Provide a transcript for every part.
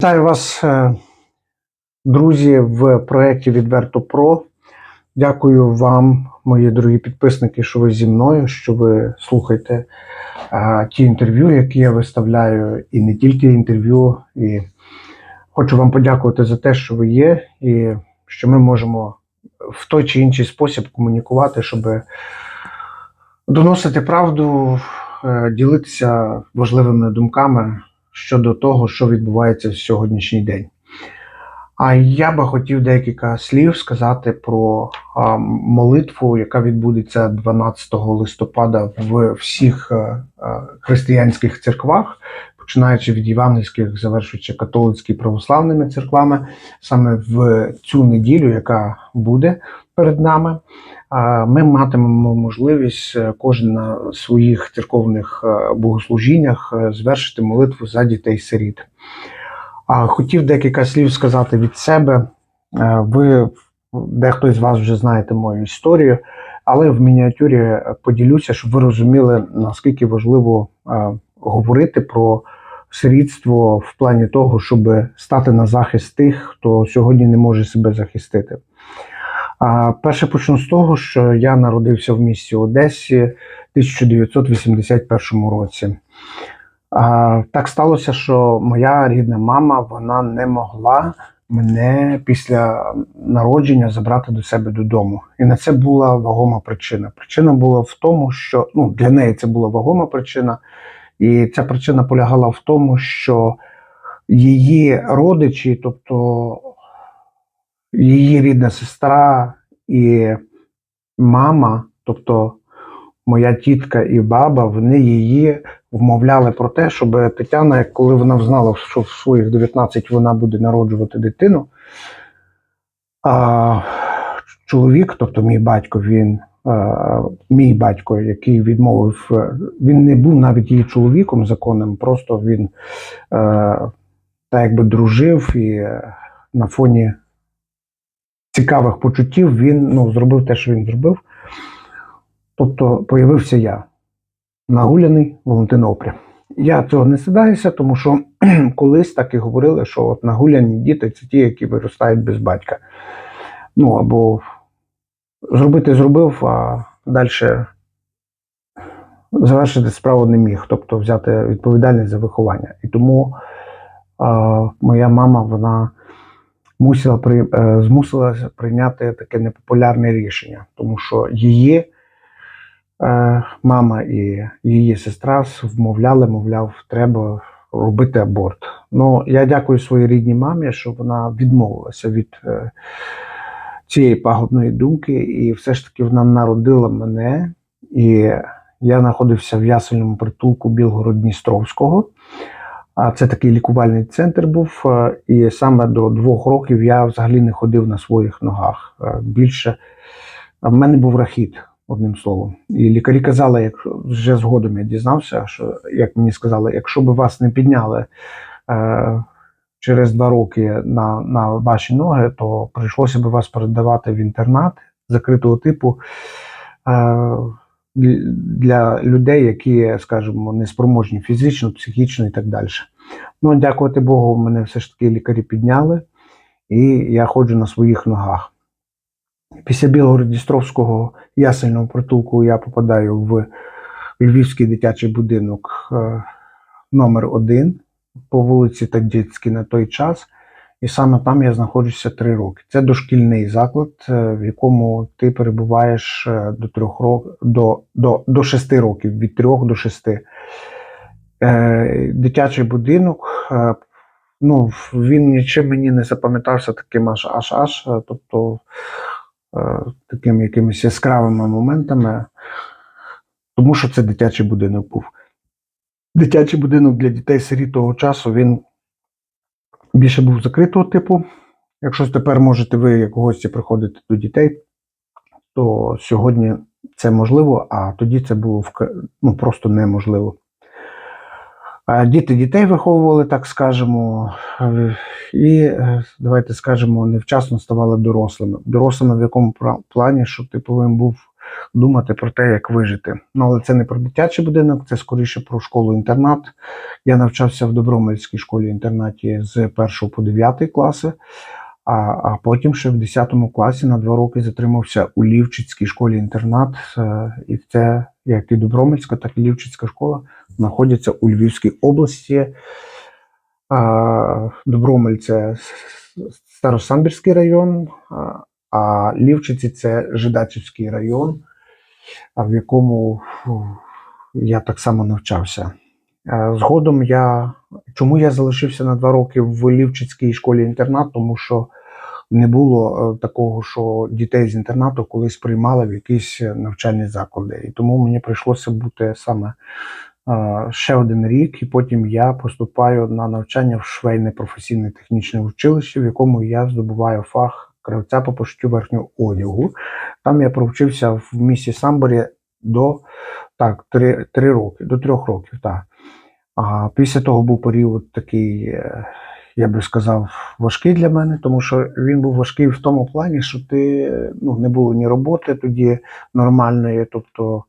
Вітаю вас, е, друзі, в проєкті Відверто Про. Дякую вам, мої дорогі підписники, що ви зі мною, що ви слухаєте е, ті інтерв'ю, які я виставляю, і не тільки інтерв'ю. І хочу вам подякувати за те, що ви є, і що ми можемо в той чи інший спосіб комунікувати, щоб доносити правду, е, ділитися важливими думками щодо того, що відбувається в сьогоднішній день. А я би хотів декілька слів сказати про молитву, яка відбудеться 12 листопада в всіх е, е, християнських церквах, починаючи від євангельських, завершуючи католицькі православними церквами, саме в цю неділю, яка буде перед нами. Ми матимемо можливість е, кожен на своїх церковних е, богослужіннях е, звершити молитву за дітей-сиріт. А Хотів декілька слів сказати від себе. Ви дехто з вас вже знаєте мою історію, але в мініатюрі поділюся, щоб ви розуміли, наскільки важливо говорити про сирітство в плані того, щоб стати на захист тих, хто сьогодні не може себе захистити. А перше почну з того, що я народився в місті Одесі в 1981 році. А, так сталося, що моя рідна мама вона не могла мене після народження забрати до себе додому. І на це була вагома причина. Причина була в тому, що ну, для неї це була вагома причина, і ця причина полягала в тому, що її родичі, тобто її рідна сестра і мама, тобто моя тітка і баба, вони її вмовляли про те, щоб Тетяна, коли вона знала, що в своїх 19 вона буде народжувати дитину, а чоловік, тобто мій батько, він. Мій батько, який відмовив, він не був навіть її чоловіком законним, просто він е, так якби дружив і на фоні цікавих почуттів він ну, зробив те, що він зробив. Тобто появився я, нагуляний Валентин. Я цього не сідаюся, тому що колись так і говорили, що от нагуляні діти це ті, які виростають без батька. Ну або зробити зробив, а далі завершити справу не міг, тобто взяти відповідальність за виховання. І тому а, моя мама вона мусила при, е, змусила прийняти таке непопулярне рішення, тому що її е, мама і її сестра вмовляли, мовляв, треба робити аборт. Ну, я дякую своїй рідній мамі, що вона відмовилася від е, цієї пагубної думки, і все ж таки вона народила мене, і я знаходився в ясельному притулку Білгород-Дністровського. А це такий лікувальний центр був, е, і саме до двох років я взагалі не ходив на своїх ногах. Е, Більше в мене був рахіт, одним словом. І лікарі казали, як вже згодом я дізнався, що як мені сказали, якщо б вас не підняли е, через два роки на, на ваші ноги, то прийшлося б вас передавати в інтернат закритого типу. Е, для людей, які, скажімо, неспроможні фізично, психічно і так далі. Ну, дякувати Богу, мене все ж таки лікарі підняли, і я ходжу на своїх ногах. Після Білгород-Дністровського ясельного притулку я попадаю в Львівський дитячий будинок е, номер 1 по вулиці Таддєцькій на той час. І саме там я знаходжуся три роки. Це дошкільний заклад, е, в якому ти перебуваєш е, до трьох років до, до, до шести років, від трьох до шести. Е, дитячий будинок. Ну, він нічим мені не запам'ятався таким аж аж аж, тобто такими якимись яскравими моментами, тому що це дитячий будинок був. Дитячий будинок для дітей сиріт того часу він більше був закритого типу. Якщо тепер можете ви як гості приходити до дітей, то сьогодні це можливо, а тоді це було ну, просто неможливо. Діти дітей виховували, так скажемо, і е, давайте скажемо, невчасно ставали дорослими. Дорослими в якому плані, що ти повинен був думати про те, як вижити. Ну, але це не про дитячий будинок, це скоріше про школу-інтернат. Я навчався в Добромельській школі-інтернаті з 1 по 9 класи, а, а потім ще в 10 класі на два роки затримався у Лівчицькій школі-інтернат. Е, І це як і Добромельська, так і Лівчицька школа знаходяться у Львівській області. Добромель це Старосамбірський район, а- Лівчиці це Жидачівський район, в якому я так само навчався. Е, Згодом я чому я залишився на два роки в Лівчицькій школі інтернат, тому що не було е, такого, що дітей з інтернату колись приймали в якісь навчальні заклади. І тому мені прийшлося бути саме е, ще один рік, і потім я поступаю на навчання в швейне професійне технічне училище, в якому я здобуваю фах кравця по пошиттю верхнього одягу. Там я провчився в місті Самборі до так, три, три роки, до трьох років. Так. А після того був період такий, е, я би сказав, важкий для мене, тому що він був важкий в тому плані, що ти ну, не було ні роботи тоді нормальної, тобто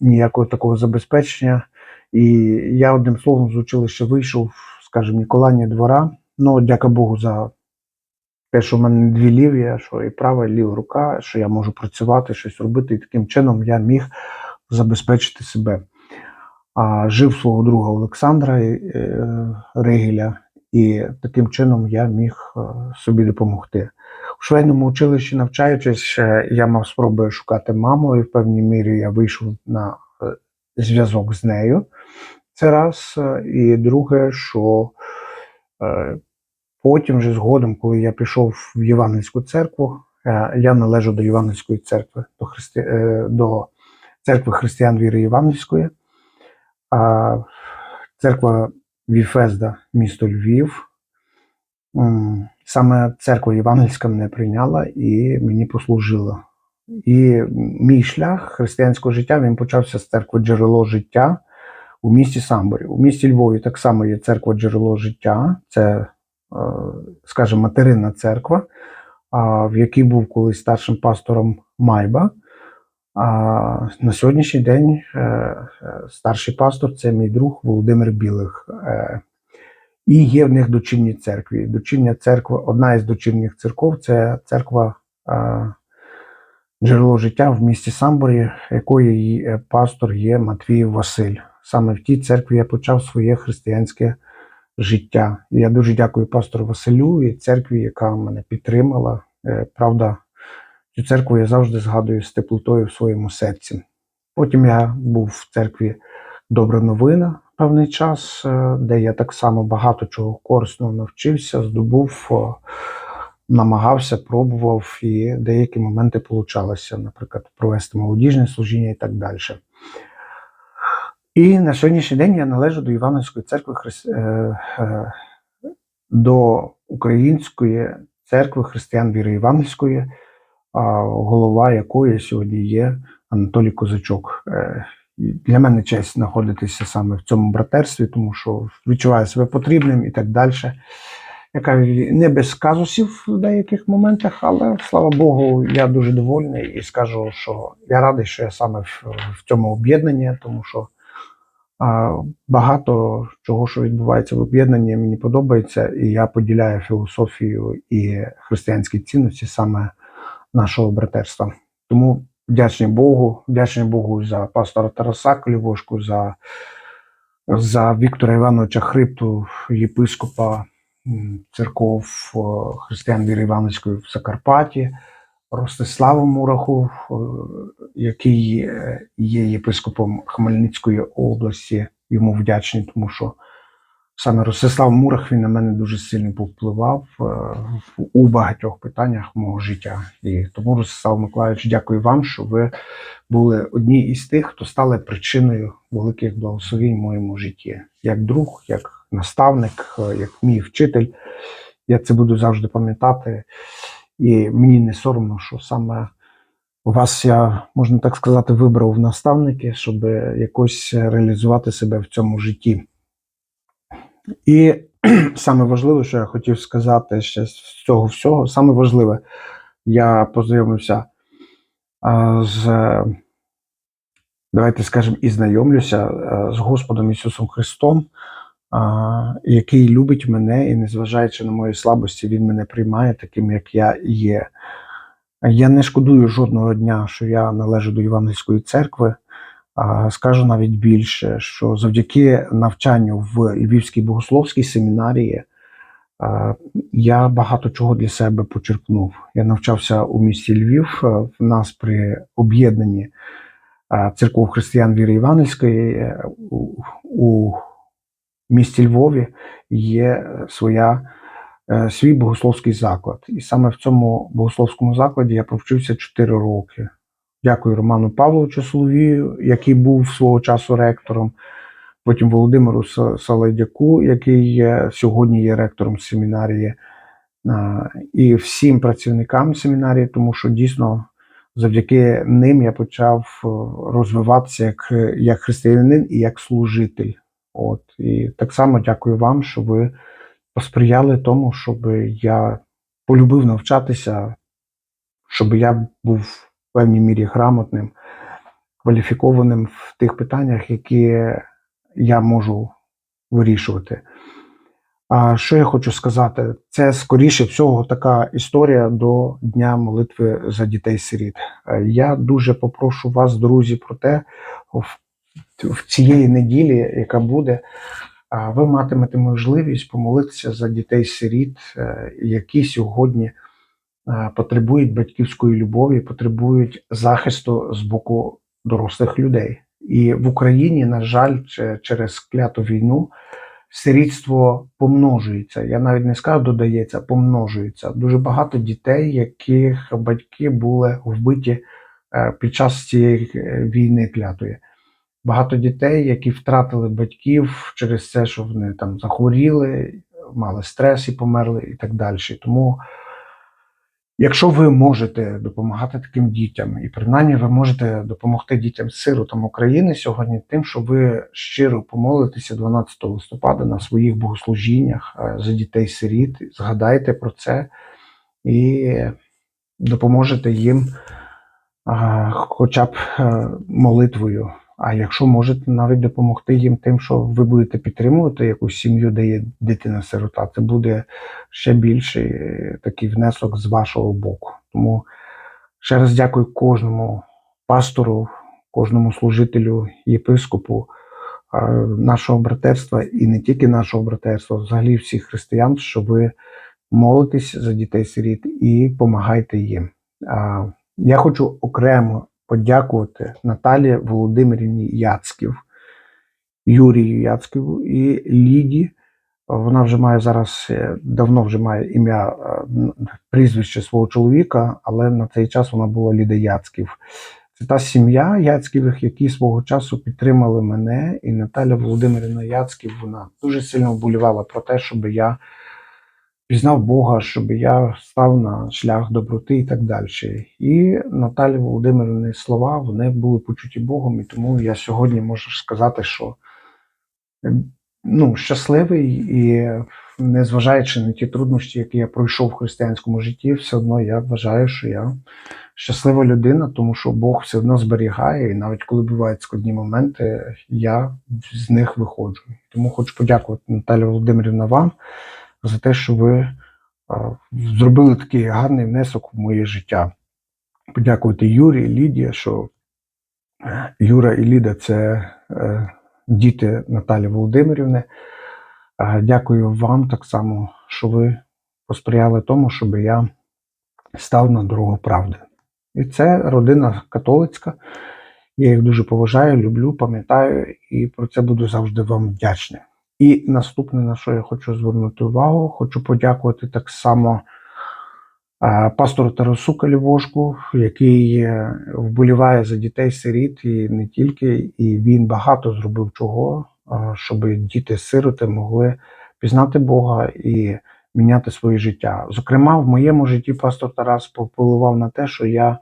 ніякого такого забезпечення. І я одним словом з училища вийшов, скажімо, ні кола, двора. Ну, дяка Богу, за те, що в мене дві ліві, що і права, і ліва рука, що я можу працювати, щось робити, і таким чином я міг забезпечити себе. А жив свого друга Олександра е, Ригеля, і таким чином я міг е, собі допомогти. У швейному училищі, навчаючись, е, я мав спроби шукати маму, і в певній мірі я вийшов на зв'язок з нею. Це раз. І друге, що потім, вже згодом, коли я пішов в Євангельську церкву, е, я належу до Євангельської церкви, до, христи... е, до церкви християн віри Євангельської. Церква Віфезда, місто Львів. Саме церква Євангельська мене прийняла і мені послужила. І мій шлях християнського життя він почався з церкви Джерело життя у місті Самборі. У місті Львові так само є церква Джерело життя, це, скажімо, материнна церква, в якій був колись старшим пастором Майба. А на сьогоднішній день е, е, старший пастор це мій друг Володимир Білих. Е, І є в них дочірні церкві. Дочірня церква, одна із дочірніх церков це церква е, джерело життя в місті Самборі, якої е, пастор є Матвіїв Василь. Саме в тій церкві я почав своє християнське життя. Я дуже дякую пастору Василю і церкві, яка мене підтримала. Е, Правда, цю церкву я завжди згадую з теплотою в своєму серці. Потім я був в церкві Добра новина певний час, е, де я так само багато чого корисного навчився, здобув, намагався, пробував, і деякі моменти получалося, наприклад, провести молодіжне служіння і так далі. І на сьогоднішній день я належу до Івановської церкви е, е, до Української церкви християн віри Євангельської, а, голова якої сьогодні є Анатолій Козачок. Е, Для мене честь знаходитися саме в цьому братерстві, тому що відчуваю себе потрібним і так далі. Яка не без казусів в деяких моментах, але слава Богу, я дуже довольний і скажу, що я радий, що я саме в, в цьому об'єднанні, тому що багато чого, що відбувається в об'єднанні, мені подобається, і я поділяю філософію і християнські цінності саме нашого братерства. Тому вдячний Богу, вдячний Богу за пастора Тараса Колівошку, за, за Віктора Івановича Хрипту, єпископа церков християн віри Івановської в Закарпатті, Ростиславу Мураху, е, який е, є єпископом Хмельницької області. Йому вдячний, тому що саме Ростислав Мурах він на мене дуже сильно повпливав е, у багатьох питаннях мого життя. І тому, Ростислав Миколаївич, дякую вам, що ви були одні із тих, хто стали причиною великих благословень в моєму житті. Як друг, як наставник, як мій вчитель. Я це буду завжди пам'ятати. І мені не соромно, що саме вас я, можна так сказати, вибрав в наставники, щоб якось реалізувати себе в цьому житті. І саме важливе, що я хотів сказати ще з цього всього, саме важливе, я познайомився з, давайте скажемо, і знайомлюся з Господом Ісусом Христом, а, який любить мене і, незважаючи на мої слабості, Він мене приймає таким, як я є. Я не шкодую жодного дня, що я належу до Євангельської церкви. А, Скажу навіть більше, що завдяки навчанню в Львівській богословській семінарії я багато чого для себе почерпнув. Я навчався у місті Львів. В нас при об'єднанні церков християн віри Івангельської е, у місті Львові є своя е, свій богословський заклад. І саме в цьому богословському закладі я провчився 4 роки. Дякую Роману Павловичу Соловію, який був свого часу ректором. Потім Володимиру Са- Салайдяку, який є, сьогодні є ректором семінарії, і всім працівникам семінарії, тому що дійсно завдяки ним я почав е, розвиватися як, як християнин і як служитель. От і так само дякую вам, що ви посприяли тому, щоб я полюбив навчатися, щоб я був в певній мірі грамотним, кваліфікованим в тих питаннях, які я можу вирішувати. А що я хочу сказати? Це скоріше всього така історія до Дня молитви за дітей-сиріт. Е, Я дуже попрошу вас, друзі, про те, в, в цієї неділі, яка буде, ви матимете можливість помолитися за дітей-сиріт, е, які сьогодні е, потребують батьківської любові, потребують захисту з боку дорослих людей. І в Україні, на жаль, через кляту війну сирітство помножується. Я навіть не скажу, додається, помножується. Дуже багато дітей, яких батьки були вбиті е, під час цієї війни клятої. Багато дітей, які втратили батьків через те, що вони там захворіли, мали стрес і померли, і так далі. Тому, якщо ви можете допомагати таким дітям, і принаймні ви можете допомогти дітям сиротам України сьогодні, тим, що ви щиро помолитеся 12 листопада на своїх богослужіннях е, за дітей-сиріт, згадайте про це і допоможете їм хоча б е, молитвою. А якщо можете навіть допомогти їм тим, що ви будете підтримувати якусь сім'ю, де є дитина-сирота, це буде ще більший е, такий внесок з вашого боку. Тому ще раз дякую кожному пастору, кожному служителю, єпископу е, нашого братерства і не тільки нашого братерства, взагалі всіх християн, що ви молитесь за дітей-сиріт і допомагайте їм. Я хочу окремо подякувати Наталі Володимирівні Яцьків, Юрію Яцьківу і Ліді. Вона вже має зараз е, давно вже має ім'я е, прізвище свого чоловіка, але на цей час вона була Ліда Яцьків. Це та сім'я Яцьківих, які свого часу підтримали мене, і Наталя Володимирівна Яцьків. Вона дуже сильно вболівала про те, щоб я пізнав Бога, щоб я став на шлях доброти і так далі. І Наталі Володимирівни слова вони були почуті Богом, і тому я сьогодні можу сказати, що е, ну, щасливий і незважаючи на ті труднощі, які я пройшов в християнському житті, все одно я вважаю, що я щаслива людина, тому що Бог все одно зберігає, і навіть коли бувають складні моменти, я з них виходжу. Тому хочу подякувати Наталі Володимирівна вам за те, що ви зробили такий гарний внесок в моє життя. Подякувати Юрі і Лідії, що е, Юра і Ліда це е, діти Наталі Володимирівни. Дякую вам так само, що ви посприяли тому, щоб я став на дорогу правди. І це родина католицька. Я їх дуже поважаю, люблю, пам'ятаю, і про це буду завжди вам вдячний. І наступне, на що я хочу звернути увагу, хочу подякувати так само е, пастору Тарасу Калівошку, який е, вболіває за дітей-сиріт і не тільки, і він багато зробив чого, е, щоб діти-сироти могли пізнати Бога і міняти своє життя. Зокрема, в моєму житті пастор Тарас повпливав на те, що я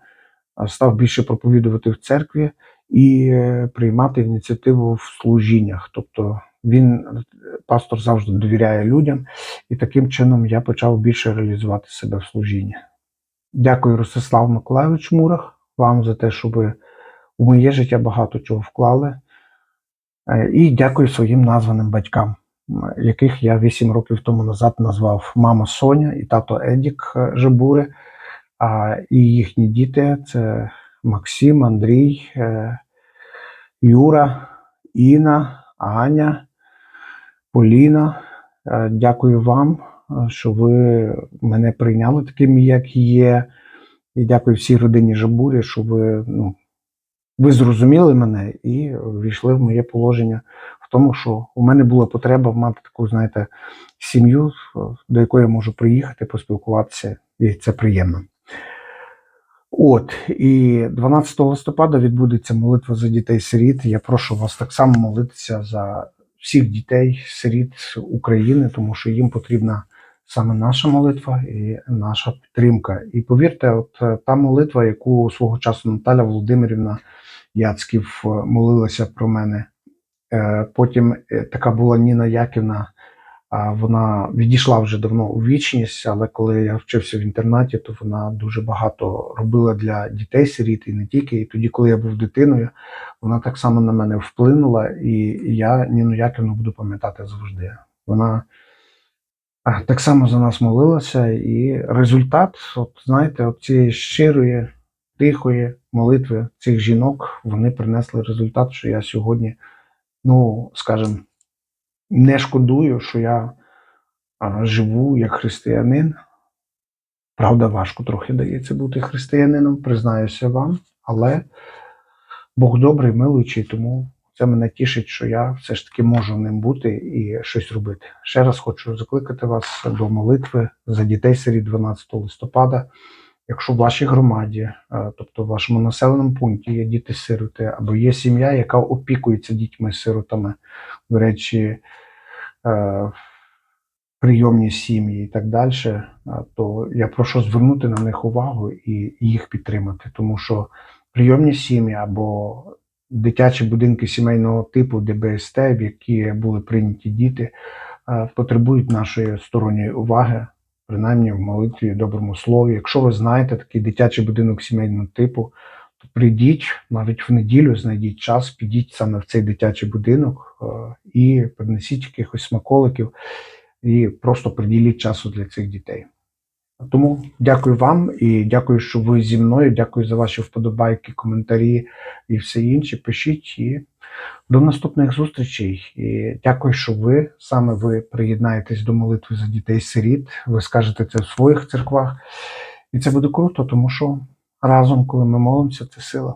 став більше проповідувати в церкві і приймати ініціативу в служіннях. Тобто він, пастор, завжди довіряє людям, і таким чином я почав більше реалізувати себе в служінні. Дякую, Ростислав Миколайович Мурах, вам за те, що ви у моє життя багато чого вклали. Е, І дякую своїм названим батькам, яких я 8 років тому назад назвав мама Соня і тато Едік е, Жабури. І їхні діти це Максим, Андрій, е, Юра, Інна, Аня, Поліна. Е, Дякую вам, е, що ви мене прийняли таким, як є. І дякую всій родині Жабурі, що ви, ну, ви зрозуміли мене і ввійшли в моє положення в тому, що у мене була потреба мати таку, знаєте, сім'ю, до якої я можу приїхати, поспілкуватися, і це приємно. От, і 12 листопада відбудеться молитва за дітей-сиріт. Я прошу вас так само молитися за всіх дітей, сиріт України, тому що їм потрібна саме наша молитва і наша підтримка. І повірте, от е, та молитва, яку свого часу Наталя Володимирівна Яцьків е, молилася про мене. Е, Потім така була Ніна Яківна. Вона відійшла вже давно у вічність, але коли я вчився в інтернаті, то вона дуже багато робила для дітей сиріт і не тільки. І тоді, коли я був дитиною, вона так само на мене вплинула, і я Ніну Яківну буду пам'ятати завжди. Вона так само за нас молилася, і результат, от знаєте, от цієї щирої, тихої молитви цих жінок, вони принесли результат, що я сьогодні, ну скажімо, не шкодую, що я живу як християнин. Правда, важко трохи дається бути християнином, признаюся вам, але Бог добрий, милуючий, тому це мене тішить, що я все ж таки можу ним бути і щось робити. Ще раз хочу закликати вас до молитви за дітей серед 12 листопада. Якщо в вашій громаді, тобто в вашому населеному пункті є діти-сироти, або є сім'я, яка опікується дітьми-сиротами, до речі, прийомні сім'ї і так далі, е, то я прошу звернути на них увагу і їх підтримати, тому що прийомні сім'ї або дитячі будинки сімейного типу ДБСТ, в які були прийняті діти, е, потребують нашої сторонньої уваги, принаймні в молитві, доброму слові. Якщо ви знаєте такий дитячий будинок сімейного типу, прийдіть навіть в неділю, знайдіть час, підіть саме в цей дитячий будинок е, і принесіть якихось смаколиків і просто приділіть часу для цих дітей. Тому дякую вам і дякую, що ви зі мною. Дякую за ваші вподобайки, коментарі і все інше. Пишіть і до наступних зустрічей. І дякую, що ви саме ви приєднаєтесь до молитви за дітей-сиріт. Ви скажете це в своїх церквах. І це буде круто, тому що разом, коли ми молимося, це сила.